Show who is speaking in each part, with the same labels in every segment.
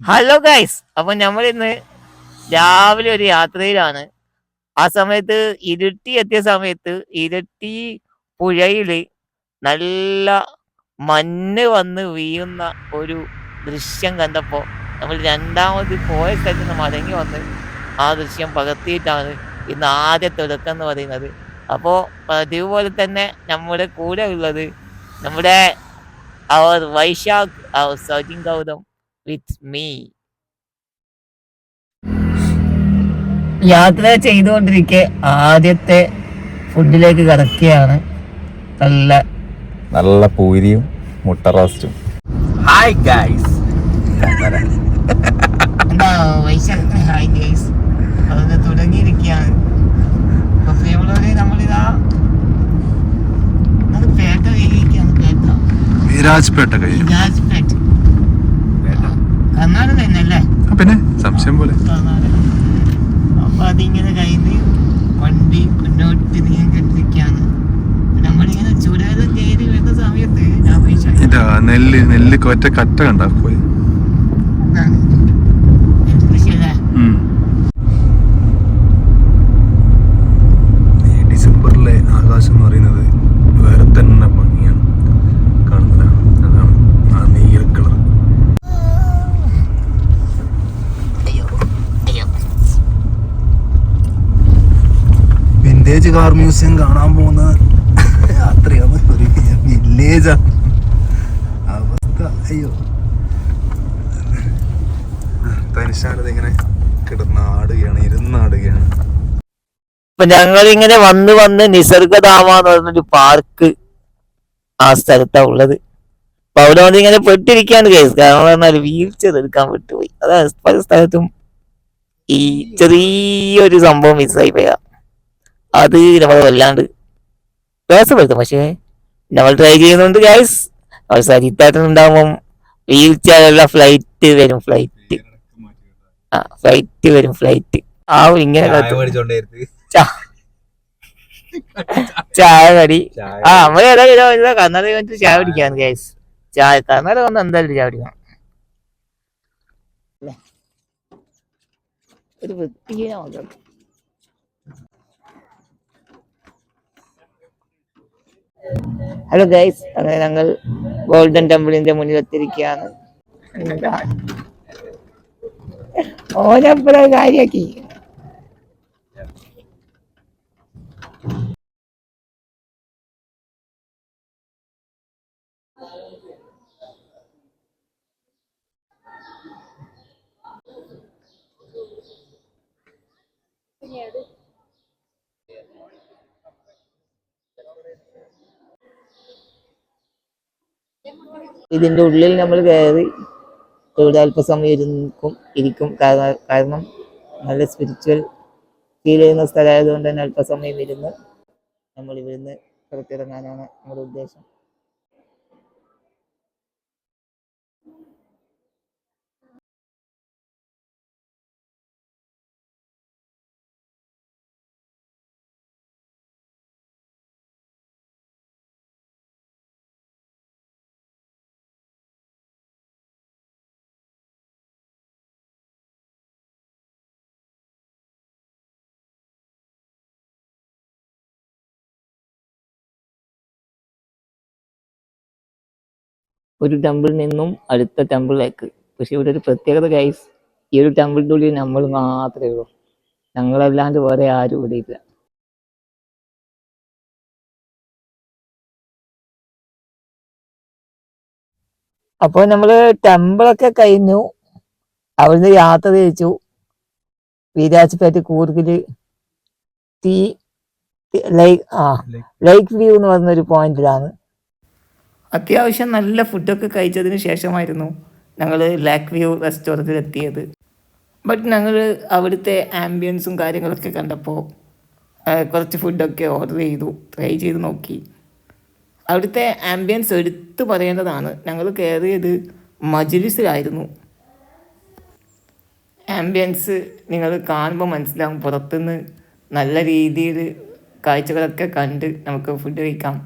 Speaker 1: Hello guys അപ്പൊ നമ്മൾ ഇന്ന് രാവിലെ ഒരു യാത്രയിലാണ്. ആ സമയത്ത് ഇരുട്ടി എത്തിയ സമയത്ത് ഇരുട്ടി പുഴയിൽ നല്ല മഞ്ഞ് വന്ന് വീഴുന്ന ഒരു ദൃശ്യം കണ്ടപ്പോ നമ്മൾ രണ്ടാമത് പോയ സ്ഥലത്ത് നിന്ന് മടങ്ങി വന്ന് ആ ദൃശ്യം പകർത്തിയിട്ടാണ് ഇന്ന് ആദ്യ തുടക്കം എന്ന് പറയുന്നത്. അപ്പോൾ പതിവ് പോലെ തന്നെ നമ്മുടെ കൂടെ ഉള്ളത് നമ്മുടെ അവർ വൈശാഖ് അവർ സജിൻ ഗൗതം വിത്ത് മീ യാത്ര ചെയ്തുകൊണ്ടിരിക്കെ ആദ്യത്തെ ഫുഡിലേക്ക് കടക്കുകയാണ്. നല്ല
Speaker 2: നല്ല പൂരിയും മുട്ട റോസ്റ്റും ഹായ് ഗൈസ്
Speaker 1: ഹായ് ഗൈസ് അതൊക്കെ തുടങ്ങിയിരിക്കുകയാണ്. നമ്മളിതാ അത് പേട്ട കഴിയിരിക്കുകയാണ് പേട്ട
Speaker 3: വിരാജ്പേട്ട കഴിയും
Speaker 1: രാജ്പേട്ട കർണാടക തന്നെയല്ലേ
Speaker 3: പിന്നെ സംശയം പോലെ.
Speaker 1: അപ്പൊ അതിങ്ങനെ കഴിഞ്ഞ് വണ്ടി മുന്നോട്ട് നീങ്ങിക്കൊണ്ടിരിക്കുകയാണ്. നമ്മളിങ്ങനെ ചുരം കയറി വരുന്ന സമയത്ത് ഞാൻ
Speaker 3: നെല്ല് നെല്ല് കൊറ്റ കട്ട കണ്ടാ പോയി
Speaker 1: ഇതാണ്. എന്ത് കൃഷിയല്ലേ
Speaker 3: ഉം. ഈ ഡിസംബറിലെ ആകാശം എന്ന് പറയുന്നത് വേറെ തന്നെ ഭംഗിയാണ് കാണുന്നത് അതാണ് ആ നീല കളർ
Speaker 1: അയ്യോ അയ്യോ
Speaker 3: വിന്റേജ് കാർ മ്യൂസിയം കാണാൻ പോകുന്ന യാത്രയാണ് ഒരു വില്ലേജാണ് അവസ്ഥ. അയ്യോ. തനിശാലത് ഇങ്ങനെ കിടന്നാടുകയാണ് ഇരുന്നാടുകയാണ്.
Speaker 1: അപ്പൊ ഞങ്ങൾ ഇങ്ങനെ വന്ന് വന്ന് നിസർഗധാമ എന്ന് പറഞ്ഞൊരു പാർക്ക് ആ സ്ഥലത്താ ഉള്ളത്. അപ്പൊ അവിടെ വന്ന് ഇങ്ങനെ പെട്ടിരിക്കാണ് കേസ് കാരണം പറഞ്ഞാൽ വീൽ ചെയർ എടുക്കാൻ വിട്ടുപോയി. അതായത് പല സ്ഥലത്തും ഈ ചെറിയൊരു സംഭവം മിസ്സായി പോയ. അത് നമ്മൾ വല്ലാണ്ട് പ്രയാസപ്പെടുത്തും പക്ഷേ നമ്മൾ ട്രൈ ചെയ്യുന്നുണ്ട് ഗൈസ് അവർ സരിത്താട്ടൻ ഉണ്ടാകുമ്പം വീൽ ചെയറുള്ള ഫ്ലൈറ്റ് വരും ഫ്ലൈറ്റ് ആ ഫ്ലൈറ്റ് വരും ഫ്ലൈറ്റ് ആ ഇങ്ങനെ ചായ കടി. ആ നമ്മൾ ഏതായാലും കർണാടക വന്നിട്ട് ചായ പിടിക്കാൻ ഗൈസ് ചായ കർണാടക വന്ന് എന്തായാലും ചായ കുടിക്കണം. ല്ലേ? ഒരു വൃത്തിയെ മകൾ ഹലോ ഗൈസ് അങ്ങനെ ഞങ്ങൾ ഗോൾഡൻ ടെമ്പിളിന്റെ എന്താ ഓരപ്പുറം കാര്യാക്കി ഇതിന്റെ ഉള്ളിൽ നമ്മൾ കയറി ഇവിടെ അല്പസമയം ഇരുക്കും. കാരണം നല്ല സ്പിരിച്വൽ ഫീൽ ചെയ്യുന്ന സ്ഥലമായതുകൊണ്ട് തന്നെ അല്പസമയം ഇരുന്ന് നമ്മൾ ഇവിടുന്ന് പുറത്തിറങ്ങാനാണ് നമ്മുടെ ഉദ്ദേശം. ഒരു ടെമ്പിളിൽ നിന്നും അടുത്ത ടെമ്പിളിലേക്ക് പക്ഷെ ഇവിടെ ഒരു പ്രത്യേകത ഗൈസ് ഈ ഒരു ടെമ്പിളിന്റെ ഉള്ളിൽ നമ്മൾ മാത്രമേ ഉള്ളൂ. ഞങ്ങളല്ലാണ്ട് വേറെ ആരും ഇവിടെ ഇല്ല. അപ്പോൾ നമ്മൾ ടെമ്പിളൊക്കെ കഴിഞ്ഞു. അവിടുന്ന് യാത്ര തിരിച്ചു. വീരാജ്പേട്ട് കൂർഗിൽ തീ ലൈക്ക് ആ ലൈക്ക് വ്യൂ എന്ന് പറഞ്ഞൊരു പോയിന്റിലാണ് അത്യാവശ്യം നല്ല ഫുഡൊക്കെ കഴിച്ചതിന് ശേഷമായിരുന്നു ഞങ്ങൾ ലാക്ക് വ്യൂ റെസ്റ്റോറന്റിൽ എത്തിയത്. ബട്ട് ഞങ്ങൾ അവിടുത്തെ ആംബിയൻസും കാര്യങ്ങളൊക്കെ കണ്ടപ്പോൾ കുറച്ച് ഫുഡൊക്കെ ഓർഡർ ചെയ്തു ട്രൈ ചെയ്ത് നോക്കി. അവിടുത്തെ ആംബിയൻസ് എടുത്തു പറയേണ്ടതാണ്. ഞങ്ങൾ കയറിയത് മജിലിസിലായിരുന്നു. ആംബിയൻസ് നിങ്ങൾ കാണുമ്പോൾ മനസ്സിലാവും പുറത്തുനിന്ന് നല്ല രീതിയിൽ കാഴ്ചകളൊക്കെ കണ്ട് നമുക്ക് ഫുഡ് കഴിക്കാം.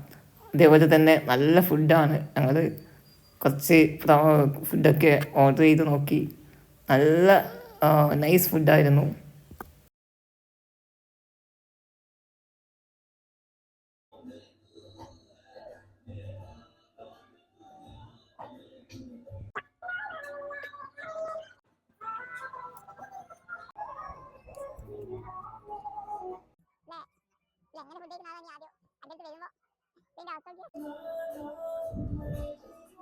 Speaker 1: അതേപോലെ തന്നെ നല്ല ഫുഡാണ് ഞങ്ങൾ കുറച്ച് ഫുഡൊക്കെ ഓർഡർ ചെയ്ത് നോക്കി. നല്ല നൈസ് ഫുഡായിരുന്നു
Speaker 4: ആളാണ് ആദ്യം അതിന്റെ വരുമ്പോൾ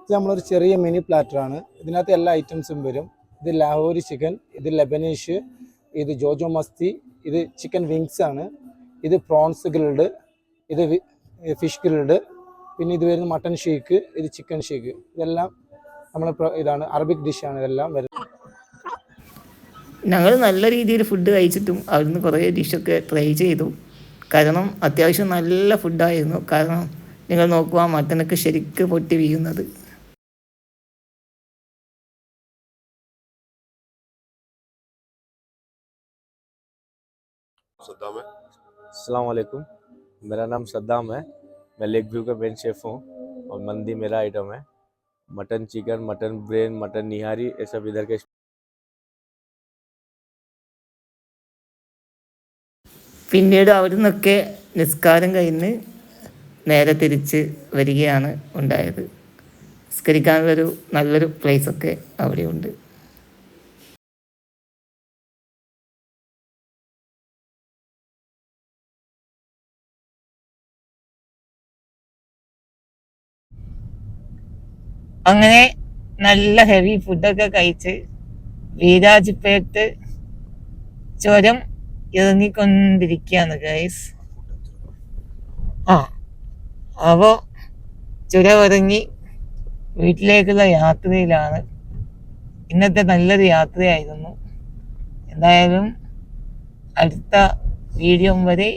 Speaker 5: ഇത് നമ്മളൊരു ചെറിയ മിനി പ്ലാറ്ററാണ് ഇതിനകത്ത് എല്ലാ ഐറ്റംസും വരും. ഇത് ലാഹോരി ചിക്കൻ ഇത് ലെബനീഷ് ഇത് ജോജോ മസ്തി ഇത് ചിക്കൻ വിങ്സ് ആണ്. ഇത് പ്രോൺസ് ഗ്രിൽഡ് ഇത് ഫിഷ് ഗ്രിൽഡ് പിന്നെ ഇത് വരുന്ന മട്ടൺ ഷേക്ക് ഇത് ചിക്കൻ ഷേക്ക് ഇതെല്ലാം നമ്മൾ ഇതാണ് അറബിക് ഡിഷാണ് ഇതെല്ലാം വരുന്നത്.
Speaker 1: ഞങ്ങൾ നല്ല രീതിയിൽ ഫുഡ് കഴിച്ചിട്ടും അവിടുന്ന് കുറേ ഡിഷൊക്കെ ട്രൈ ചെയ്തു. കാരണം അത്യാവശ്യം നല്ല ഫുഡായിരുന്നു കാരണം നിങ്ങൾ നോക്കുക മട്ടനൊക്കെ ശരിക്ക് പൊട്ടി വീഴുന്നത്
Speaker 3: സദ്ദാമേ
Speaker 6: अस्सलाम वालेकुम मेरा नाम सद्दाम है मैं लेक व्यू का मेन शेफ़ हूँ और मंदी मेरा आइटम है mutton chicken mutton brain mutton निहारी ये सब इधर के
Speaker 1: പിന്നീട് അവിടെ നിന്നൊക്കെ നിസ്കാരം കഴിഞ്ഞ് നേരെ തിരിച്ച് വരികയാണ് ഉണ്ടായത്. നിസ്കരിക്കാനുള്ളൊരു നല്ലൊരു പ്ലേസൊക്കെ അവിടെയുണ്ട്. അങ്ങനെ നല്ല ഹെവി ഫുഡൊക്കെ കഴിച്ച് വീരാജ്പേട്ട് ചുരം ഇറങ്ങിക്കൊണ്ടിരിക്കുകയാണ് ഗൈസ് ആ അപ്പോ ചുര ഒരുങ്ങി വീട്ടിലേക്കുള്ള യാത്രയിലാണ്. ഇന്നത്തെ നല്ലൊരു യാത്രയായിരുന്നു. എന്തായാലും അടുത്ത വീഡിയോ വരെ